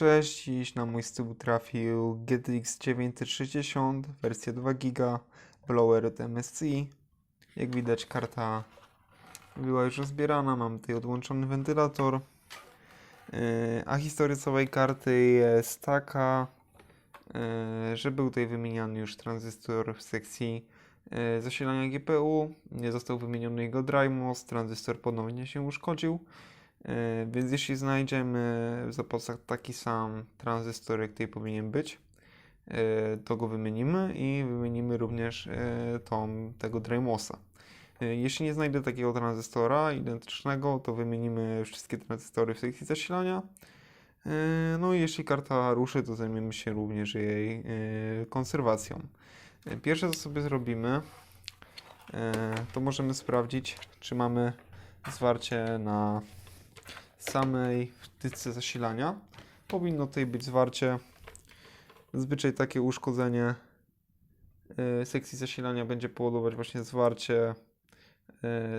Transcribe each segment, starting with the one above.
Cześć, dziś na mój stół trafił GTX 960, wersja 2 GB, blower od MSI. Jak widać karta była już rozbierana, mam tutaj odłączony wentylator. Yy, A historia całej karty jest taka, yy, że był tutaj wymieniany już tranzystor w sekcji yy, zasilania GPU, nie został wymieniony jego DRIMOS, tranzystor ponownie się uszkodził. E, Więc jeśli znajdziemy w zapasach taki sam tranzystor, jak tutaj powinien być, e, to go wymienimy i wymienimy również e, tą, tego Draymosa. E, Jeśli nie znajdę takiego tranzystora identycznego, to wymienimy wszystkie tranzystory w sekcji zasilania. No i jeśli karta ruszy, to zajmiemy się również jej konserwacją. Pierwsze co sobie zrobimy, to możemy sprawdzić, czy mamy zwarcie na samej wtyczce zasilania. Powinno tutaj być zwarcie. Zazwyczaj takie uszkodzenie y, sekcji zasilania będzie powodować właśnie zwarcie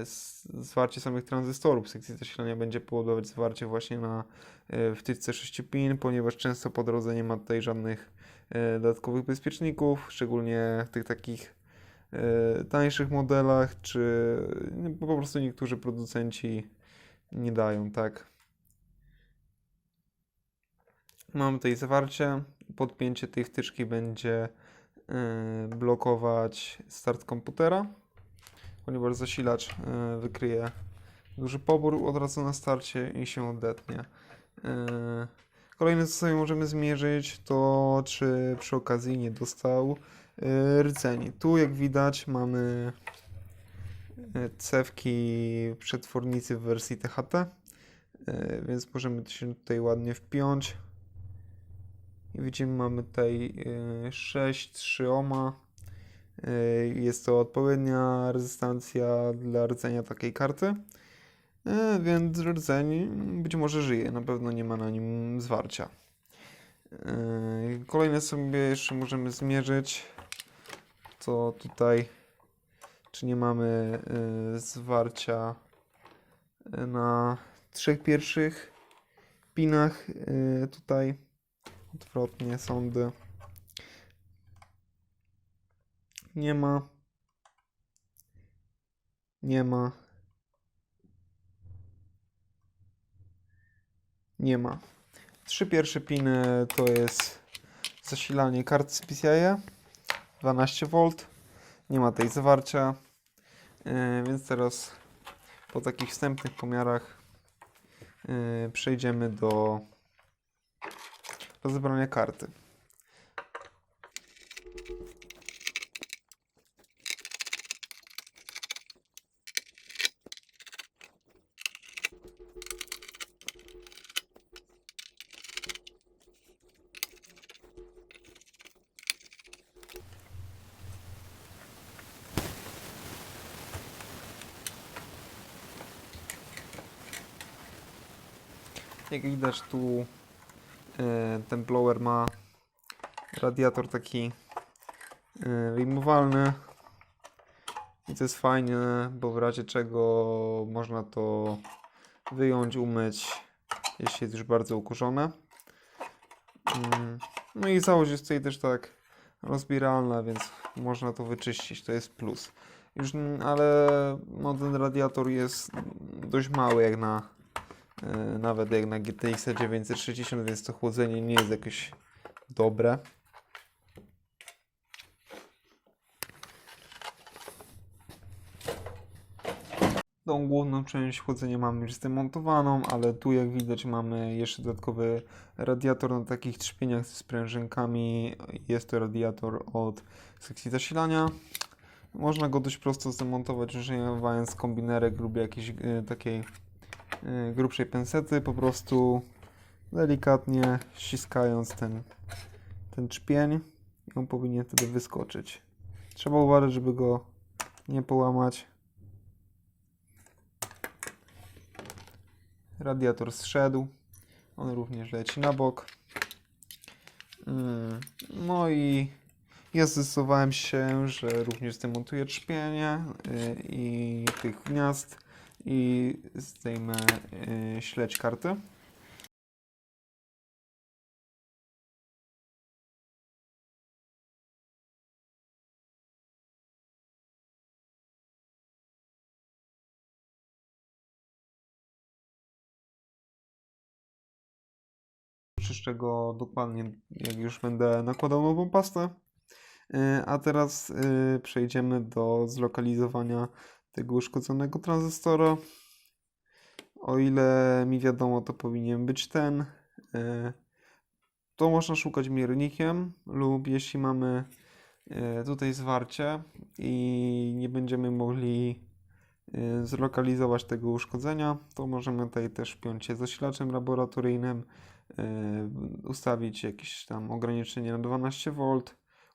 s- zwarcie samych tranzystorów sekcji zasilania będzie powodować zwarcie właśnie na y, wtyczce 6 pin, ponieważ często po drodze nie ma tutaj żadnych dodatkowych bezpieczników, szczególnie w tych takich tańszych modelach, czy no, po prostu niektórzy producenci nie dają, tak. Mamy tutaj zawarcie. Podpięcie tej wtyczki będzie yy, blokować start komputera, ponieważ zasilacz yy, wykryje duży pobór od razu na starcie i się odetnie. Yy, Kolejne co sobie możemy zmierzyć to czy przy okazji nie dostał yy, rdzeni. Tu jak widać mamy cewki przetwornicy w wersji THT, yy, więc możemy się tutaj ładnie wpiąć. I widzimy, mamy tutaj yy, 6 3 ohma. Yy, Jest to odpowiednia rezystancja dla rdzenia takiej karty. Więc rdzeń być może żyje, na pewno nie ma na nim zwarcia. Kolejne sobie jeszcze możemy zmierzyć, to tutaj, czy nie mamy yy, zwarcia yy, na trzech pierwszych pinach yy, tutaj odwrotnie sądy. Nie ma. Nie ma. Nie ma. Trzy pierwsze piny to jest zasilanie kart z PCIe 12V nie ma tej zawarcia Yy, więc teraz po takich wstępnych pomiarach yy, przejdziemy do rozebrania karty. Jak widać tu e, ten blower ma radiator taki e, wyjmowalny i to jest fajnie, bo w razie czego można to wyjąć, umyć, jeśli jest już bardzo ukurzone. Mm, No i całość jest tutaj też tak rozbieralna, więc można to wyczyścić, to jest plus. Już, mm, ale no, ten radiator jest dość mały jak na e, nawet jak na GTX 960, więc to chłodzenie nie jest jakieś dobre. Tą główną część chłodzenia mamy już zdemontowaną, ale tu jak widać mamy jeszcze dodatkowy radiator na takich trzpieniach z sprężynkami. Jest to radiator od sekcji zasilania. Można go dość prosto zdemontować używając kombinerek lub jakiejś e, takiej e, grubszej pensety, po prostu delikatnie ściskając ten, ten trzpień i on powinien wtedy wyskoczyć. Trzeba uważać, żeby go nie połamać. Radiator zszedł. On również leci na bok. Mm, No i ja zdecydowałem się, że również zdemontuję trzpienie y, i tych gniazd i zdejmę yy, śledź karty. Czyszczę go dokładnie, jak już będę nakładał nową pastę. Y, a teraz y, przejdziemy do zlokalizowania tego uszkodzonego tranzystora. O ile mi wiadomo, to powinien być ten. E, To można szukać miernikiem, lub jeśli mamy e, tutaj zwarcie i nie będziemy mogli e, zlokalizować tego uszkodzenia, to możemy tutaj też wpiąć się zasilaczem laboratoryjnym, ustawić jakieś tam ograniczenie na 12V,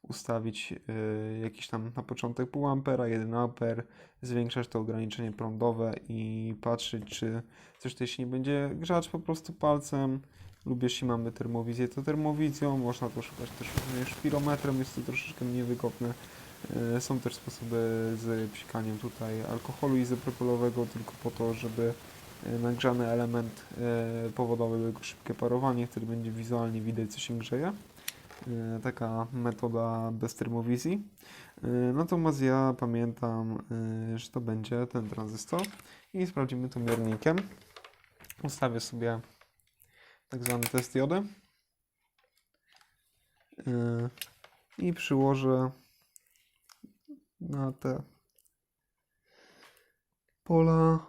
ustawić e, jakiś tam na początek pół ampera, 1 amper, zwiększać to ograniczenie prądowe i patrzeć, czy coś tutaj się nie będzie grzać po prostu palcem, lub jeśli mamy termowizję, to termowizją, można to szukać też również pirometrem, jest to troszeczkę mniej wygodne. E, Są też sposoby z psikaniem tutaj alkoholu izopropylowego, tylko po to, żeby e, nagrzany element powodował jego szybkie parowanie, wtedy będzie wizualnie widać, co się grzeje. E, Taka metoda bez termowizji. E, Natomiast ja pamiętam, e, że to będzie ten tranzystor i sprawdzimy to miernikiem. Ustawię sobie tak zwany test jody i przyłożę na te pola.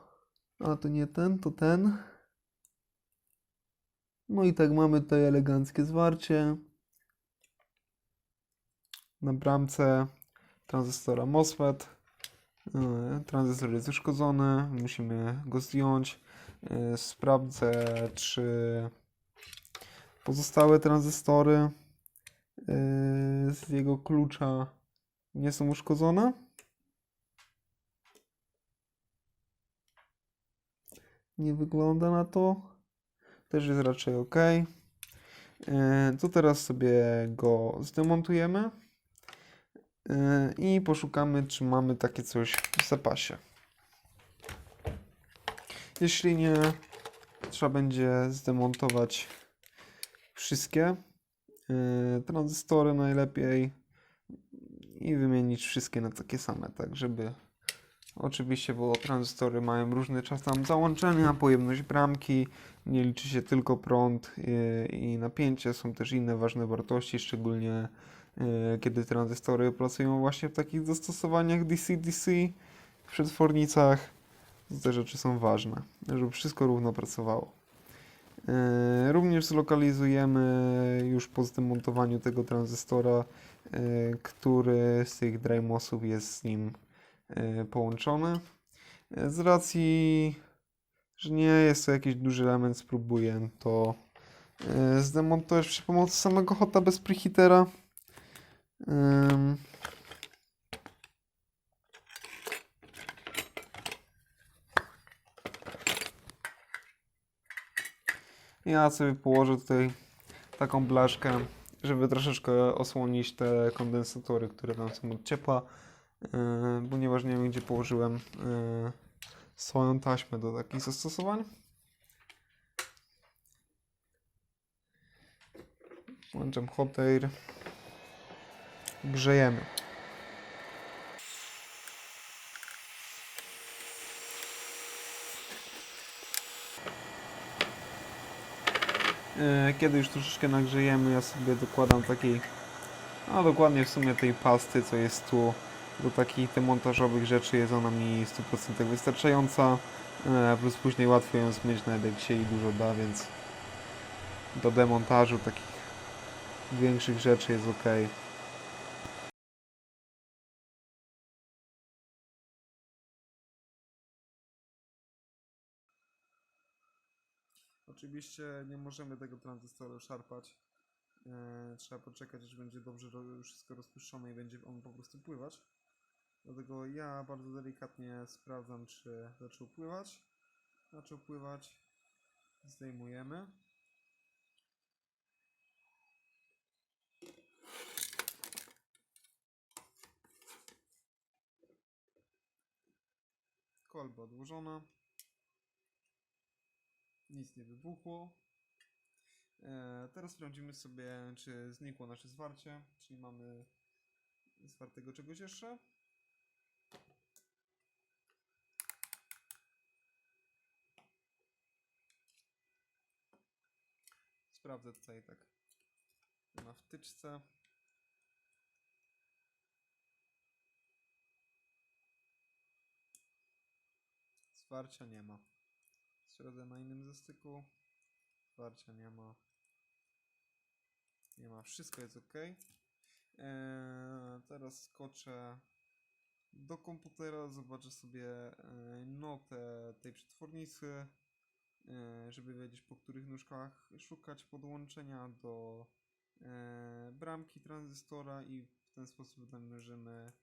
A to nie ten, to ten. No i tak mamy tutaj eleganckie zwarcie na bramce tranzystora MOSFET. E, Tranzystor jest uszkodzony, musimy go zdjąć. E, Sprawdzę, czy pozostałe tranzystory e, z jego klucza nie są uszkodzone. Nie wygląda na to. Też jest raczej ok. To teraz sobie go zdemontujemy i poszukamy, czy mamy takie coś w zapasie. Jeśli nie, trzeba będzie zdemontować wszystkie e, tranzystory najlepiej i wymienić wszystkie na takie same, tak żeby oczywiście, bo tranzystory mają różny czas tam załączenia, pojemność bramki, nie liczy się tylko prąd i, i napięcie, są też inne ważne wartości, szczególnie kiedy tranzystory pracują właśnie w takich zastosowaniach DC-DC w przetwornicach. Te rzeczy są ważne, żeby wszystko równo pracowało. E, Również zlokalizujemy już po zdemontowaniu tego tranzystora, e, który z tych drymosów jest z nim e, połączony. E, Z racji, że nie jest to jakiś duży element, spróbuję to e, zdemontować przy pomocy samego hota bez preheatera. Ym. Ja sobie położę tutaj taką blaszkę, żeby troszeczkę osłonić te kondensatory, które tam są od ciepła, yy, ponieważ nie wiem gdzie położyłem yy, swoją taśmę do takich zastosowań. Włączam hot air. Grzejemy. E, Kiedy już troszeczkę nagrzejemy, ja sobie dokładam takiej, a dokładnie w sumie tej pasty, co jest tu do takich demontażowych rzeczy, jest ona mi w 100% wystarczająca, E, plus później łatwo ją zmyć, nawet jak się jej dużo da, więc do demontażu takich większych rzeczy jest ok. Oczywiście nie możemy tego tranzystoru szarpać. E, trzeba poczekać, aż będzie dobrze wszystko rozpuszczone i będzie on po prostu pływać. Dlatego ja bardzo delikatnie sprawdzam, czy zaczął pływać. Zaczął pływać. Zdejmujemy. Kolba odłożona. Nic nie wybuchło. E, teraz sprawdzimy sobie, czy znikło nasze zwarcie, czyli mamy zwartego czegoś jeszcze. sprawdzę tutaj tak na wtyczce. Zwarcia nie ma. Środę na innym zastyku. Zwarcia nie ma. Nie ma. Wszystko jest ok. Eee, teraz skoczę do komputera, zobaczę sobie e, notę tej przetwornicy, e, żeby wiedzieć po których nóżkach szukać podłączenia do e, bramki tranzystora i w ten sposób namierzymy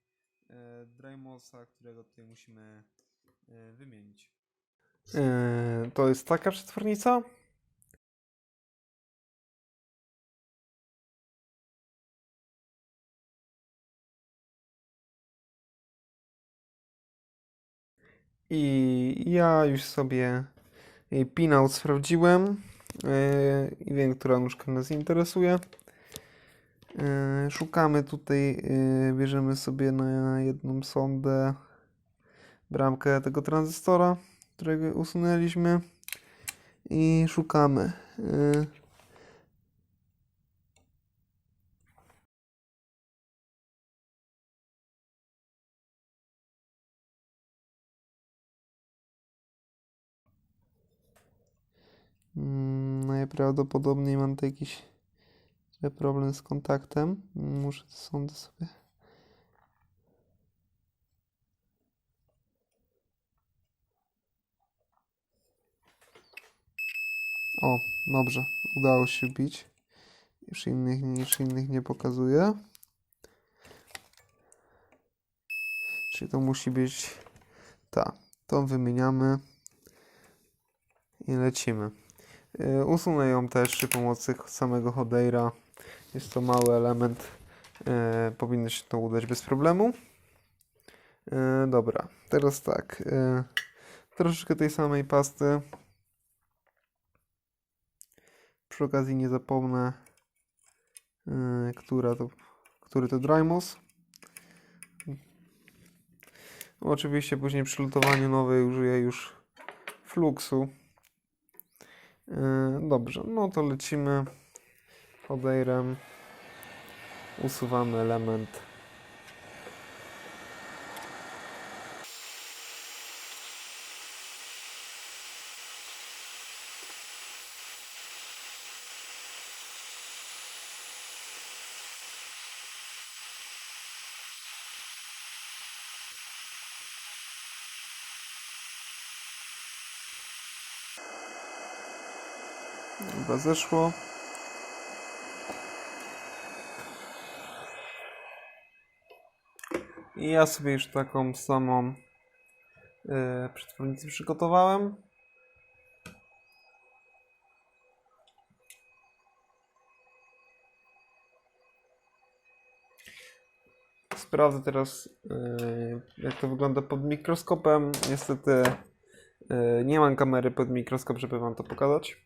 Drymosa, którego tutaj musimy wymienić. E, to jest taka przetwornica. I ja już sobie jej pinout sprawdziłem yy, i wiem, która nóżka nas interesuje. Yy, Szukamy tutaj, yy, bierzemy sobie na jedną sondę bramkę tego tranzystora, którego usunęliśmy i szukamy. Yy, Mm, Najprawdopodobniej mam tu jakiś problem z kontaktem. Muszę sądzę sobie. O, dobrze. Udało się wbić. Już innych, już innych nie pokazuje. Czyli to musi być ta. To wymieniamy i lecimy. Y, Usunę ją też przy pomocy samego Hodeira. Jest to mały element. y, Powinno się to udać bez problemu. Y, Dobra, teraz tak. y, Troszeczkę tej samej pasty. Przy okazji nie zapomnę, y, która to, który to Drymos. Oczywiście później przy lutowaniu nowej użyję już Fluxu. Yy, Dobrze, no to lecimy Hodeirem. Usuwamy element. Chyba zeszło. I ja sobie już taką samą yy, przetwornicę przygotowałem. Sprawdzę teraz, yy, jak to wygląda pod mikroskopem. Niestety yy, nie mam kamery pod mikroskop, żeby Wam to pokazać.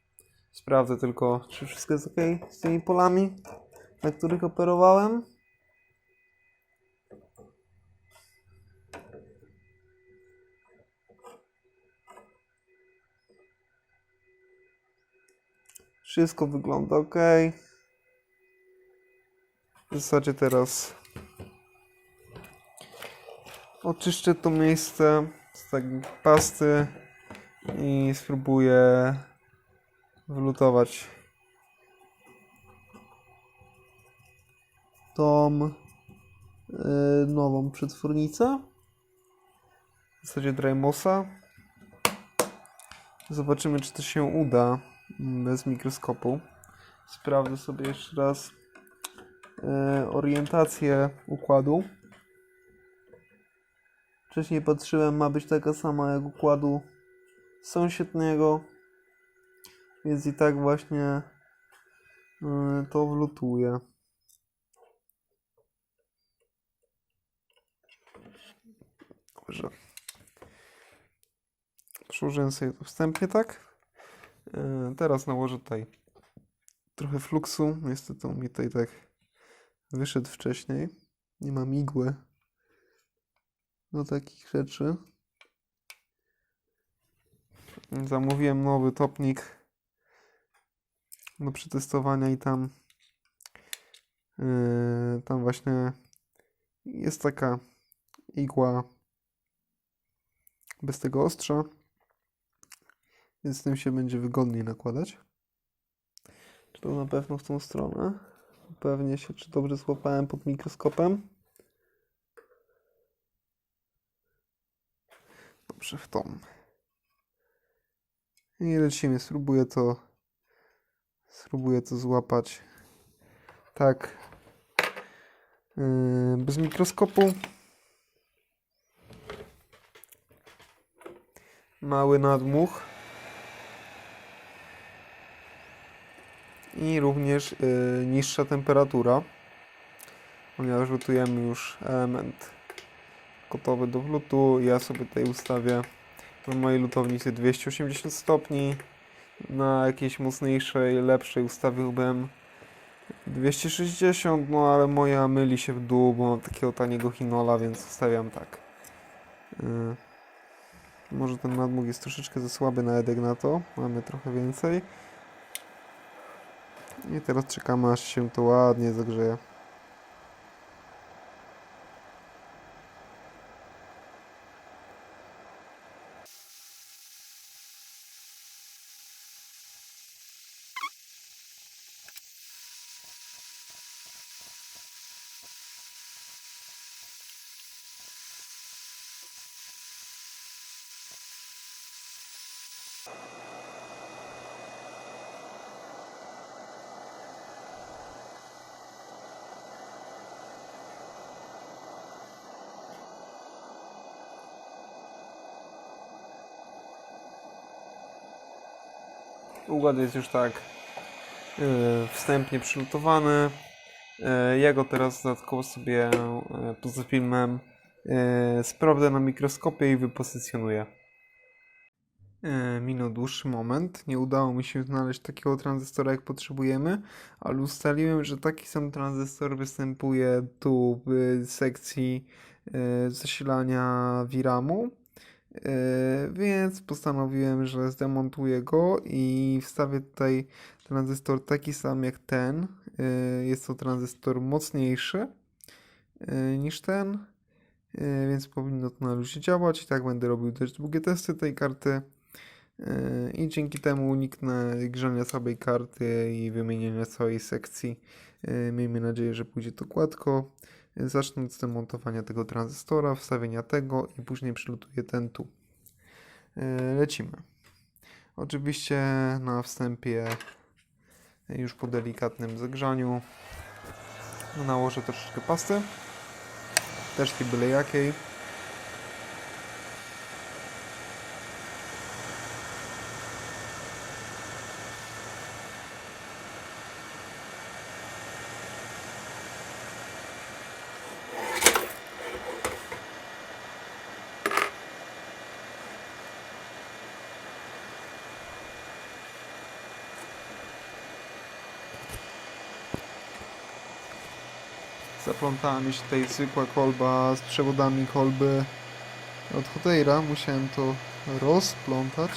Sprawdzę tylko, czy wszystko jest ok z tymi polami, na których operowałem. Wszystko wygląda ok. W zasadzie teraz oczyszczę to miejsce z takiej pasty i spróbuję wlutować tą y, nową przetwornicę w zasadzie Drymosa. Zobaczymy czy to się uda mm, bez mikroskopu. Sprawdzę sobie jeszcze raz y, orientację układu. Wcześniej patrzyłem ma być taka sama jak układu sąsiedniego więc i tak właśnie y, to wlutuję. Dobrze. Przyłożyłem sobie to wstępnie tak. Y, Teraz nałożę tutaj trochę fluksu. Niestety on mi tutaj tak wyszedł wcześniej. Nie mam igły do takich rzeczy. Zamówiłem nowy topnik do przetestowania i tam yy, tam właśnie jest taka igła bez tego ostrza, więc tym się będzie wygodniej nakładać. Czy to na pewno w tą stronę? Pewnie się, czy dobrze złapałem pod mikroskopem. Dobrze, w tą. I lecimy, spróbuję to spróbuję to złapać tak yy, bez mikroskopu. Mały nadmuch. I również yy, niższa temperatura. Ponieważ gotujemy już element gotowy do wlutu. Ja sobie tutaj ustawię w mojej lutownicy 280 stopni. Na jakiejś mocniejszej, lepszej ustawiłbym 260, no ale moja myli się w dół, bo mam takiego taniego Hinola, więc ustawiam tak. Yy. Może ten nadmuch jest troszeczkę za słaby na edek na to. Mamy trochę więcej. I teraz czekamy aż się to ładnie zagrzeje. Układ jest już tak yy, wstępnie przylutowany. Yy, ja go teraz dodatkowo sobie yy, poza filmem sprawdzę na mikroskopie i wypozycjonuję. Minął dłuższy moment. Nie udało mi się znaleźć takiego tranzystora, jak potrzebujemy, ale ustaliłem, że taki sam tranzystor występuje tu w sekcji zasilania VRAMu. Yy, więc postanowiłem, że zdemontuję go i wstawię tutaj tranzystor taki sam jak ten. Yy, Jest to tranzystor mocniejszy yy, niż ten, więc powinno to na luzie działać. I tak będę robił też długie testy tej karty. I dzięki temu uniknę grzania słabej karty i wymienienia całej sekcji. Miejmy nadzieję, że pójdzie to gładko. Zacznę od demontowania tego tranzystora, wstawienia tego i później przylutuję ten tu. Yy, Lecimy. Oczywiście na wstępie już po delikatnym zagrzaniu nałożę troszeczkę pasty. Też nie byle jakiej. Zaplątała mi się tutaj zwykła kolba z przewodami kolby od Hoteira. Musiałem to rozplątać.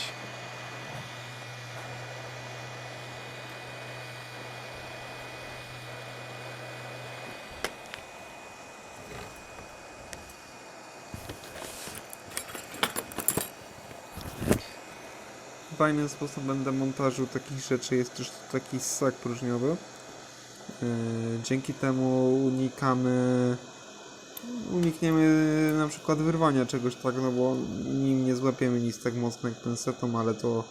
Fajnym sposobem demontażu takich rzeczy jest też taki ssak próżniowy. Yy, Dzięki temu unikamy unikniemy na przykład wyrwania czegoś tak, no bo nim nie złapiemy nic tak mocno jak pensetą, ale to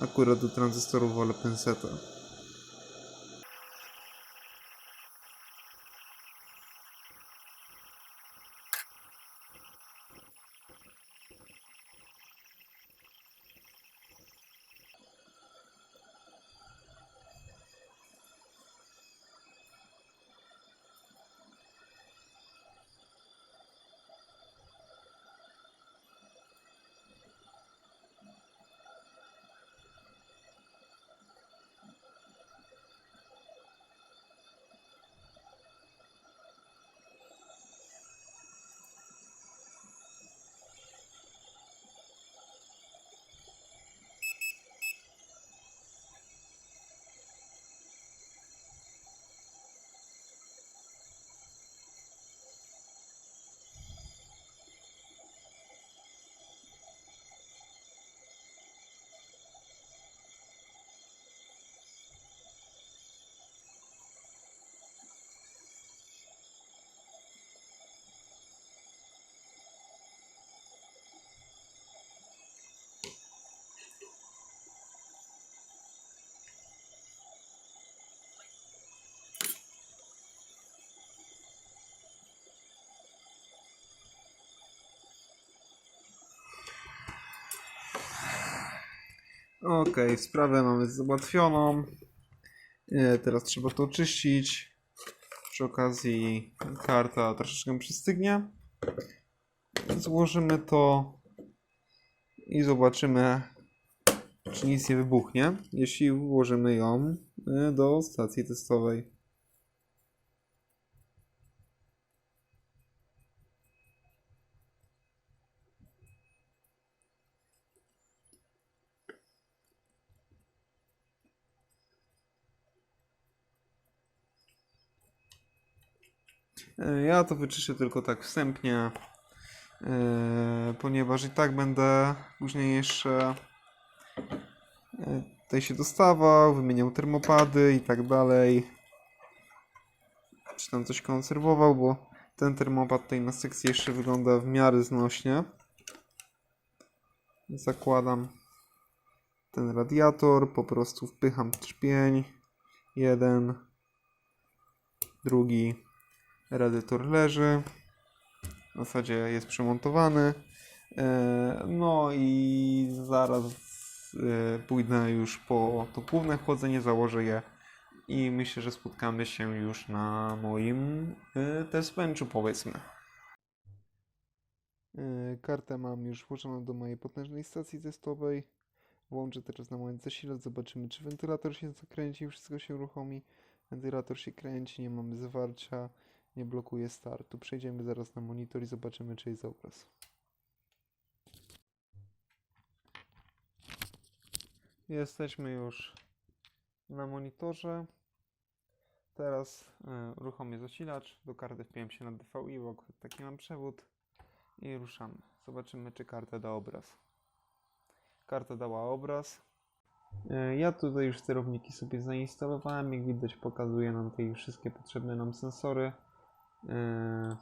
akurat do tranzystorów wolę pensetę. Okej, sprawę mamy załatwioną. E, Teraz trzeba to oczyścić. Przy okazji karta troszeczkę przystygnie. Złożymy to i zobaczymy, czy nic nie wybuchnie, jeśli włożymy ją e, do stacji testowej. Ja to wyczyszczę tylko tak wstępnie, e, ponieważ i tak będę później jeszcze e, tutaj się dostawał, wymieniał termopady i tak dalej. Czy tam coś konserwował, bo ten termopad tutaj na sekcji jeszcze wygląda w miarę znośnie. Zakładam ten radiator, po prostu wpycham trzpień. Jeden, drugi, Radiator leży. W zasadzie jest przemontowany. E, No i zaraz e, pójdę już po to główne chłodzenie, założę je i myślę, że spotkamy się już na moim e, test benchu powiedzmy. Kartę mam już włożoną do mojej potężnej stacji testowej. Włączę teraz na moment zasilacz, zobaczymy czy wentylator się zakręci, wszystko się uruchomi. Wentylator się kręci, nie mamy zwarcia nie blokuje startu. Przejdziemy zaraz na monitor i zobaczymy, czy jest obraz. Jesteśmy już na monitorze. Teraz uruchomię zasilacz. Do karty wpiłem się na DVI, bo taki mam przewód. I ruszamy. Zobaczymy, czy karta da obraz. Karta dała obraz. Y, Ja tutaj już sterowniki sobie zainstalowałem. Jak widać, pokazuje nam tutaj wszystkie potrzebne nam sensory. Yy,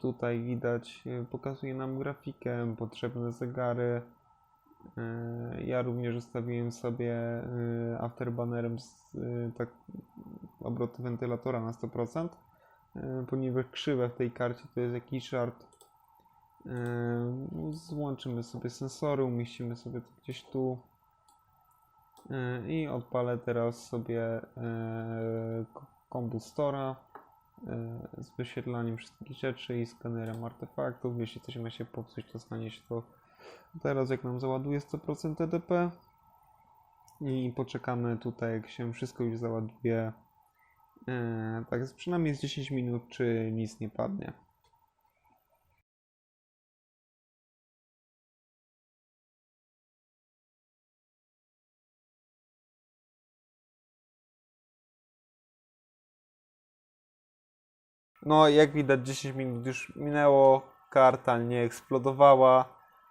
Tutaj widać, yy, pokazuje nam grafikę, potrzebne zegary. Yy, Ja również ustawiłem sobie afterbannerem tak, obroty wentylatora na 100%, yy, ponieważ krzywe w tej karcie to jest jakiś żart. Złączymy sobie sensory, umieścimy sobie to gdzieś tu. I odpalę teraz sobie ko- kombustora e, z wyświetlaniem wszystkich rzeczy i skanerem artefaktów. Jeśli coś ma się popsuć, to stanie się to teraz, jak nam załaduje 100% TDP. I poczekamy tutaj, jak się wszystko już załaduje. E, tak, przynajmniej z 10 minut, czy nic nie padnie. No, jak widać, 10 minut już minęło, karta nie eksplodowała,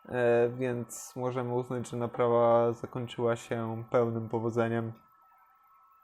e, więc możemy uznać, że naprawa zakończyła się pełnym powodzeniem.